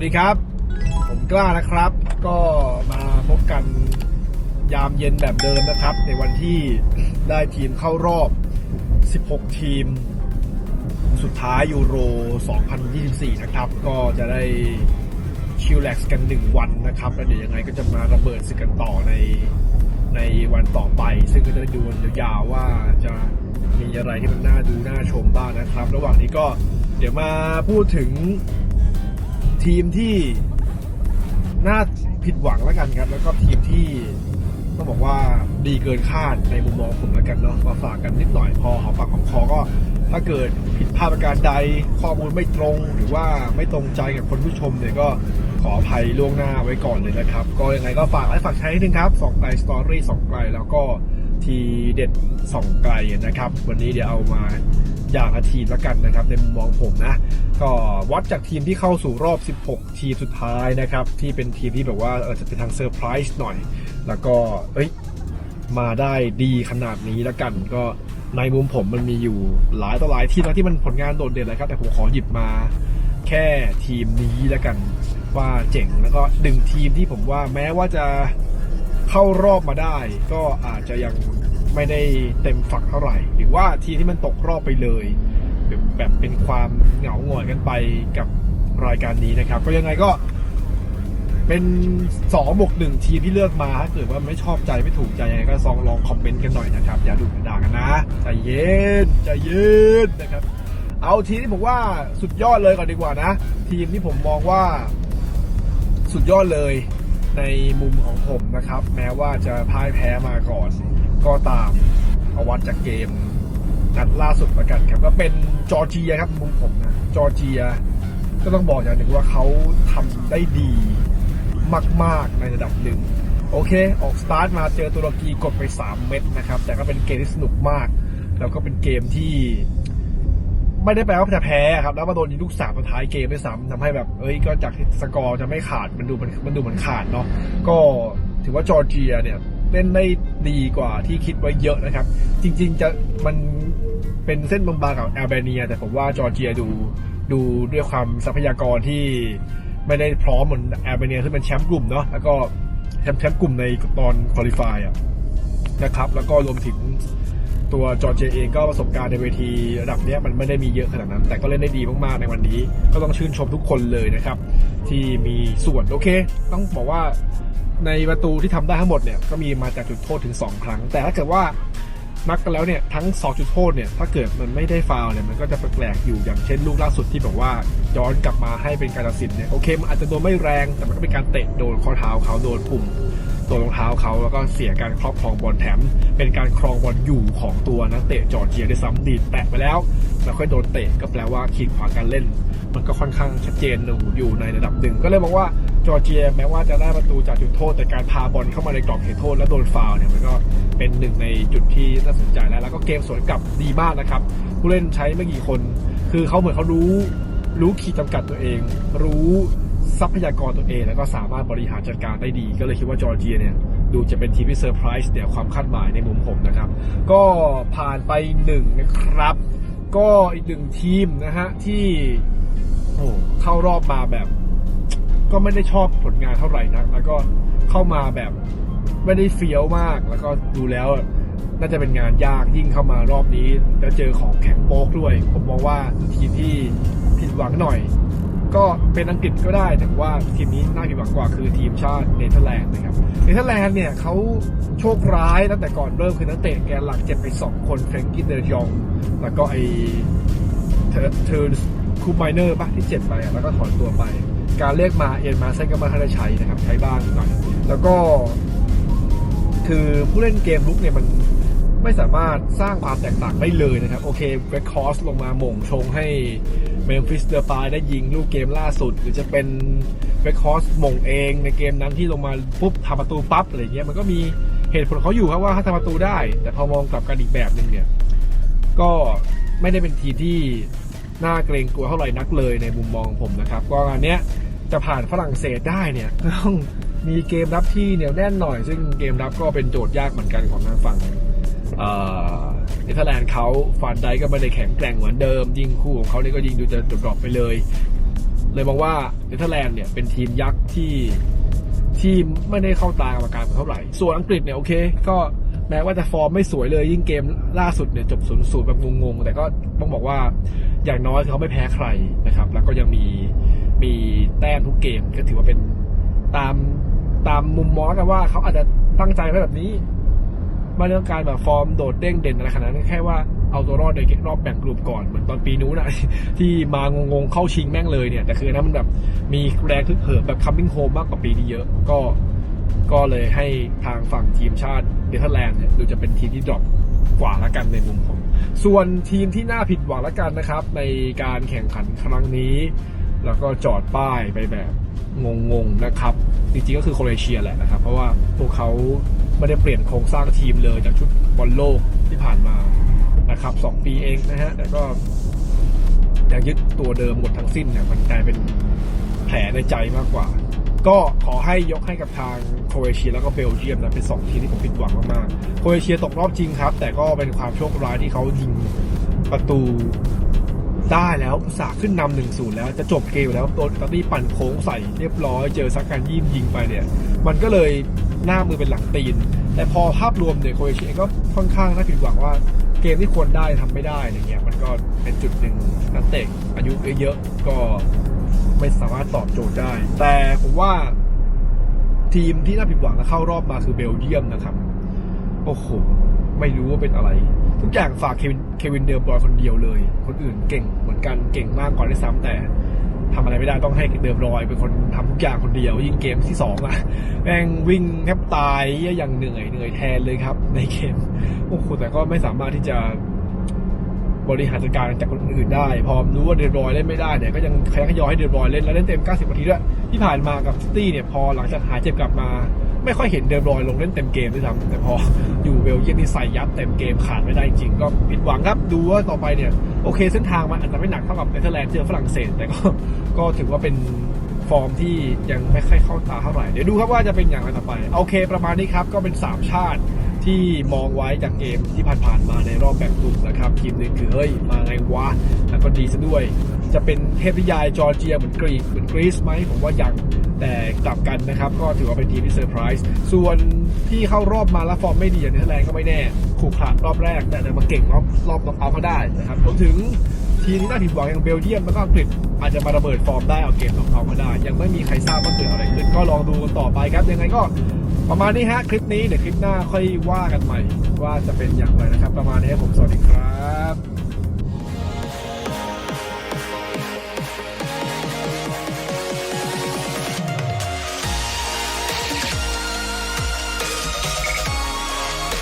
วัสดีครับ ผมกล้านะครับ ก็มาพบกันยามเย็นแบบเดิมนะครับ ในวันที่ได้ทีมเข้ารอบ 16 ทีม สุดท้ายยูโร 2024 นะครับ ก็จะได้ชิลแลกซ์กัน 1 วันนะครับ แล้วเดี๋ยวยังไงก็จะมาระเบิดศึกกันต่อในในวันต่อไป ซึ่งก็จะได้ดูนยาวๆว่าจะมีอะไรที่มันน่าดูน่าชมบ้างนะครับ ระหว่างนี้ก็เดี๋ยวมาพูดถึง ทีมที่น่าผิดหวังแล้วกันครับ แล้วก็ทีมที่ต้องบอกว่าดีเกินคาดในมุมมองผมแล้วกันเนาะมาฝากกันนิดหน่อยพอหอมปากของคอก็ถ้าเกิดผิดพลาดประการใดข้อมูลไม่ตรงหรือว่าไม่ตรงใจกับคนผู้ชมเนี่ยก็ขออภัยล่วงหน้าไว้ก่อนเลยนะครับ ก็ยังไงก็ฝากไว้ฝากใช้นิดนึงครับสองไกลสตอรี่สองไกลแล้วก็ ทีเด็ดสองไกลนะครับ วันนี้เดี๋ยวเอามาอย่างละทีมล้วกันนะครับ ในมุมมองผมนะ ก็วัดจากทีมที่เข้าสู่รอบ 16 ทีมสุดท้ายนะครับ ที่เป็นทีมที่แบบว่าเออจะเป็นทางเซอร์ไพรส์หน่อย แล้วก็เอ้ยมาได้ดีขนาดนี้แล้วกัน ก็ในมุมผมมันมีอยู่หลายต่อหลายทีมนะที่มันผลงานโดดเด่นเลยครับ แต่ผมขอหยิบมาแค่ทีมนี้แล้วกันว่าเจ๋งแล้วก็ดึงทีมที่ผมว่าแม้ว่าจะ เข้ารอบมาได้ ก็อาจจะยังไม่ได้เต็มฝักเท่าไหร่ หรือว่าทีที่มันตกรอบไปเลยแบบเป็นความเหงาหงอยกันไปกับรายการนี้นะครับ ก็ยังไงก็เป็นสองบวกหนึ่งทีมที่เลือกมาถ้าเกิดว่าไม่ชอบใจไม่ถูกใจยังไงก็ซองลองคอมเมนต์กันหน่อยนะครับ อย่าดูด่ากันนะใจเย็นใจเย็นนะครับ เอาทีมที่ผมว่าสุดยอดเลยก่อนดีกว่านะ ทีมที่ผมมองว่าสุดยอดเลย ในมุมของผมนะครับ แม้ว่าจะพ่ายแพ้มาก่อน ก็ตามเอาวัดจากเกมนัดล่าสุดประกันครับก็เป็นจอร์เจียครับมุมผมนะจอร์เจีย ก็ต้องบอกอย่างหนึ่งว่าเขาทำได้ดีมาก ๆ ในระดับหนึ่ง โอเค ออกสตาร์ทมาเจอตุรกีกดไป 3 เม็ดนะครับ แต่ก็เป็นเกมที่สนุกมาก แล้วก็เป็นเกมที่ ไม่ได้แปลว่าจะแพ้ครับ แล้วมาโดนยิงลูกสามสุดท้ายเกมด้วยซ้ำทำให้แบบเอ้ยก็จากสกอร์จะไม่ขาดมันดูมันมันดูเหมือนขาดเนาะก็ถือว่าจอร์เจียเนี่ยเล่นได้ดีกว่าที่คิดไว้เยอะนะครับ จริง ๆ จะมันเป็นเส้นบางๆกับแอลเบเนีย แต่ผมว่าจอร์เจียดูดูด้วยความทรัพยากรที่ไม่ได้พร้อมเหมือนแอลเบเนียซึ่เป็นแชมป์กลุ่มเนาะแล้วก็แชมป์แชมป์กลุ่มในตอนคุริฟายอะนะครับ แล้วก็รวมถึง ตัวจอร์เจเองก็ประสบการณ์ในเวทีระดับนี้มันไม่ได้มีเยอะขนาดนั้น แต่ก็เล่นได้ดีมากๆในวันนี้ ก็ต้องชื่นชมทุกคนเลยนะครับ ที่มีส่วนโอเค ต้องบอกว่าในประตูที่ทำได้ทั้งหมดเนี่ยก็มีมาจากจุดโทษถึง 2 ครั้ง แต่ถ้าเกิดว่านักกันแล้วเนี่ยทั้ง2จุดโทษเนี่ยถ้าเกิดมันไม่ได้ฟาวเนี่ยมันก็จะแปลกๆอยู่อย่างเช่นลูกล่าสุดที่แบบว่าย้อนกลับมาให้เป็นการตัดสินเนี่ยโอเคมันอาจจะโดนไม่แรงแต่มันก็เป็นการเตะโดนข้อเท้าเขาโดนปุ่ม ตัวรองเท้าเขาแล้วก็เสียการครอบครองบอลแถม เป็นการครองบอลอยู่ของตัวนักเตะจอร์เจียด้วยซ้ำดีดแตะไปแล้ว แล้วค่อยโดนเตะก็แปลว่าขีดขวางการเล่น มันก็ค่อนข้างชัดเจนอยู่ในระดับหนึ่ง ก็เลยบอกว่าจอร์เจียแม้ว่าจะได้ประตูจากจุดโทษ แต่การพาบอลเข้ามาในกรอบเขตโทษแล้วโดนฟาวเนี่ยมันก็เป็นหนึ่งในจุดที่น่าสนใจแล้วแล้วก็เกมสวนกลับดีมากนะครับผู้เล่นใช้ไม่กี่คน คือเขาเหมือนเขารู้รู้ขีดจำกัดตัวเอง รู้ ทรัพยากรตัวเอง แล้วก็สามารถบริหารจัดการได้ดี ก็เลยคิดว่าจอร์เจียเนี่ยดูจะเป็นทีมที่เซอร์ไพรส์เดี๋ยวความคาดหมายในมุมผมนะครับ ก็ผ่านไปหนึ่งนะครับ ก็อีกหนึ่งทีมนะฮะที่โอ้เข้ารอบมาแบบ ก็ไม่ได้ชอบผลงานเท่าไหร่นัก แล้วก็เข้ามาแบบไม่ได้เฟี้ยวมากแล้วก็ดูแล้วน่าจะเป็นงานยากยิ่งเข้ามารอบนี้ แล้วเจอของแข็งโป๊กด้วย ผมมองว่าทีมที่ผิดหวังหน่อย ก็เป็นอังกฤษก็ได้ แต่ว่าทีมนี้น่าผิดหวังกว่าคือทีมชาติเนเธอร์แลนด์นะครับเนเธอร์แลนด์เนี่ยเขาโชคร้ายตั้งแต่ก่อนเริ่มคือนักเตะแกนหลักเจ็บไป 2 คนเฟรงกี้เดอร์ยอง แล้วก็ไอเทอร์คูไมเนอร์ปะที่เจ็บไปแล้วก็ถอนตัวไป การเรียกมาเอ็นมาเซนก็ม่ค่อยได้ใช้นะครับใช้บ้างหน่อยแล้วก็ คือผู้เล่นเกมลุกเนี่ยมันไม่สามารถสร้างความแตกต่างได้เลยนะครับ โอเคเวคคอสลงมาหม่งชงให้ เมมฟิสเดอร์ปายได้ยิงลูกเกมล่าสุด หรือจะเป็นเวคคอสมงเองในเกมนั้นที่ลงมาปุ๊บทำประตูปั๊บอะไรเงี้ยมันก็มีเหตุผลเขาอยู่ครับว่าถ้าทำประตูได้ แต่พอมองกลับกันอีกแบบหนึ่งเนี่ย ก็ไม่ได้เป็นทีที่น่าเกรงกลัวเท่าไหร่นักเลยในมุมมองผมนะครับ ก็งานเนี้ยจะผ่านฝรั่งเศสได้เนี่ยต้องมีเกมรับที่เหนียวแน่นหน่อย ซึ่งเกมรับก็เป็นโจทย์ยากเหมือนกันของทางฝั่ง เนเธอร์แลนด์เขาฟานไดก็ไม่ได้แข็งแกร่งเหมือนเดิม ยิงคู่ของเขานี่ก็ยิงดูจะดรอปไปเลย เลยมองว่าเนเธอร์แลนด์เนี่ยเป็นทีมยักษ์ที่ที่ไม่ได้เข้าตากรรมการเท่าไหร่ ส่วนอังกฤษเนี่ยโอเค ก็แม้ว่าจะฟอร์มไม่สวยเลยยิ่งเกมล่าสุดเนี่ยจบศูนย์ศูนย์แบบงงๆ แต่ก็ต้องบอกว่าอย่างน้อยเขาไม่แพ้ใครนะครับ แล้วก็ยังมีมีแต้มทุกเกมก็ถือว่าเป็นตามตามมุมมองกันว่าเขาอาจจะตั้งใจไว้แบบนี้ ไม่ได้ต้องการแบบฟอร์มโดดเด้งเด่นอะไรขนาดนั้นแค่ว่าเอาตัวรอดในรอบแบ่งกลุ่มก่อนเหมือนตอนปีนู้นนะที่มางงๆเข้าชิงแม่งเลยเนี่ยแต่คือนนั้นมันแบบมีแรงทึกเหิมแบบ coming home มากกว่าปีนี้เยอะ ก็ก็เลยให้ทางฝั่งทีมชาติเนเธอร์แลนด์เนี่ยดูจะเป็นทีมที่ดรอปกว่าละกันในมุมผม ส่วนทีมที่น่าผิดหวังละกันนะครับ ในการแข่งขันครั้งนี้ แล้วก็จอดป้ายไปแบบงงๆนะครับ จริงๆก็คือโครเอเชียแหละนะครับ เพราะว่าพวกเขา ไม่ได้เปลี่ยนโครงสร้างทีมเลยจากชุดบอลโลกที่ผ่านมานะครับสองปีเองนะฮะแต่ก็ยังยึดตัวเดิมหมดทั้งสิ้นเนี่ยมันกลายเป็นแผลในใจมากกว่า ก็ขอให้ยกให้กับทางโครเอเชียแล้วก็เบลเยียมนะเป็นสองทีมที่ผมผิดหวังมากๆโครเอเชียตกรอบจริงครับ แต่ก็เป็นความโชคร้ายที่เขายิงประตูได้แล้วอุตสาห์ขึ้นนำหนึ่งศูนย์แล้วจะจบเกมแล้วโดนตัตตี้ปั่นโค้งใส่เรียบร้อยเจอซักการยิมยิงไปเนี่ย มันก็เลย หน้ามือเป็นหลังตีน แต่พอภาพรวมเนี่ยโคเอเชียก็ค่อนข้างน่าผิดหวังว่าเกมที่ควรได้ทำไม่ได้อะไรเงี้ยมันก็เป็นจุดหนึ่งนักเตะอายุเยอะๆก็ไม่สามารถตอบโจทย์ได้ แต่ผมว่าทีมที่น่าผิดหวังและเข้ารอบมาคือเบลเยียมนะครับ โอ้โห ไม่รู้ว่าเป็นอะไร ทุกอย่างฝากเควินเควินเดลบอยคนเดียวเลย คนอื่นเก่งเหมือนกันเก่งมากกว่าด้วยซ้ำแต่ ทำอะไรไม่ได้ต้องให้เดิมรอยเป็นคนทำทุกอย่างคนเดียว ยิ่งเกมที่สองอะแม่งวิ่งแทบตายอย่างเหนื่อยเหนื่อยแทนเลยครับ ในเกมโอ้โหแต่ก็ไม่สามารถที่จะบริหารจัดการจากคนอื่นได้ พอรู้ว่าเดลบอยเล่นไม่ได้เนี่ยก็ยังขยันขยอให้เดลบอยเล่นแล้วเล่นเต็ม 90 นาทีด้วยที่ผ่านมากับซิตี้เนี่ยพอหลังจากหายเจ็บกลับมา ไม่ค่อยเห็นเดลบอยลงเล่นเต็มเกมด้วยซ้ำแต่พออยู่เบลเยียมนี่ใส่ยัดเต็มเกมขาดไม่ได้จริงก็ผิดหวังครับดูว่าต่อไปเนี่ยโอเคเส้นทางมันอาจจะไม่หนักเท่ากับเนเธอร์แลนด์เจอฝรั่งเศสแต่ก็ก็ถือว่าเป็นฟอร์มที่ยังไม่ค่อยเข้าตาเท่าไหร่เดี๋ยวดูครับว่าจะเป็นอย่างไรต่อไปโอเค ประมาณนี้ครับก็เป็น 3 ชาติที่มองไว้จากเกมที่ผ่านๆมาในรอบแบ่งกลุ่มนะครับทีมหนึ่งคือเฮ้ยมาไงวะแล้วก็ดีซะด้วย จะเป็นเทพนิยายจอร์เจียเหมือนกรีกเหมือนกรีซไหมผมว่ายัง แต่กลับกันนะครับ ก็ถือว่าเป็นทีมที่เซอร์ไพรส์ส่วนที่เข้ารอบมาแล้วฟอร์มไม่ดีอย่างเนเธอร์แลนด์ก็ไม่แน่ขู่ขลาดรอบแรกแต่มาเก่งรอบรอบน็อกเอาท์ก็ได้นะครับรวมถึงทีมที่น่าผิดหวังอย่างเบลเยียมแล้วก็อังกฤษอาจจะมาระเบิดฟอร์มได้เอาเกมน็อกเอาท์มาได้ ยังไม่มีใครทราบว่าเกิดอะไรขึ้น ก็ลองดูกันต่อไปครับยังไงก็ประมาณนี้ฮะคลิปนี้เดี๋ยวคลิปหน้าค่อยว่ากันใหม่ ว่าจะเป็นอย่างไรนะครับ ประมาณนี้ผมสวัสดีครับ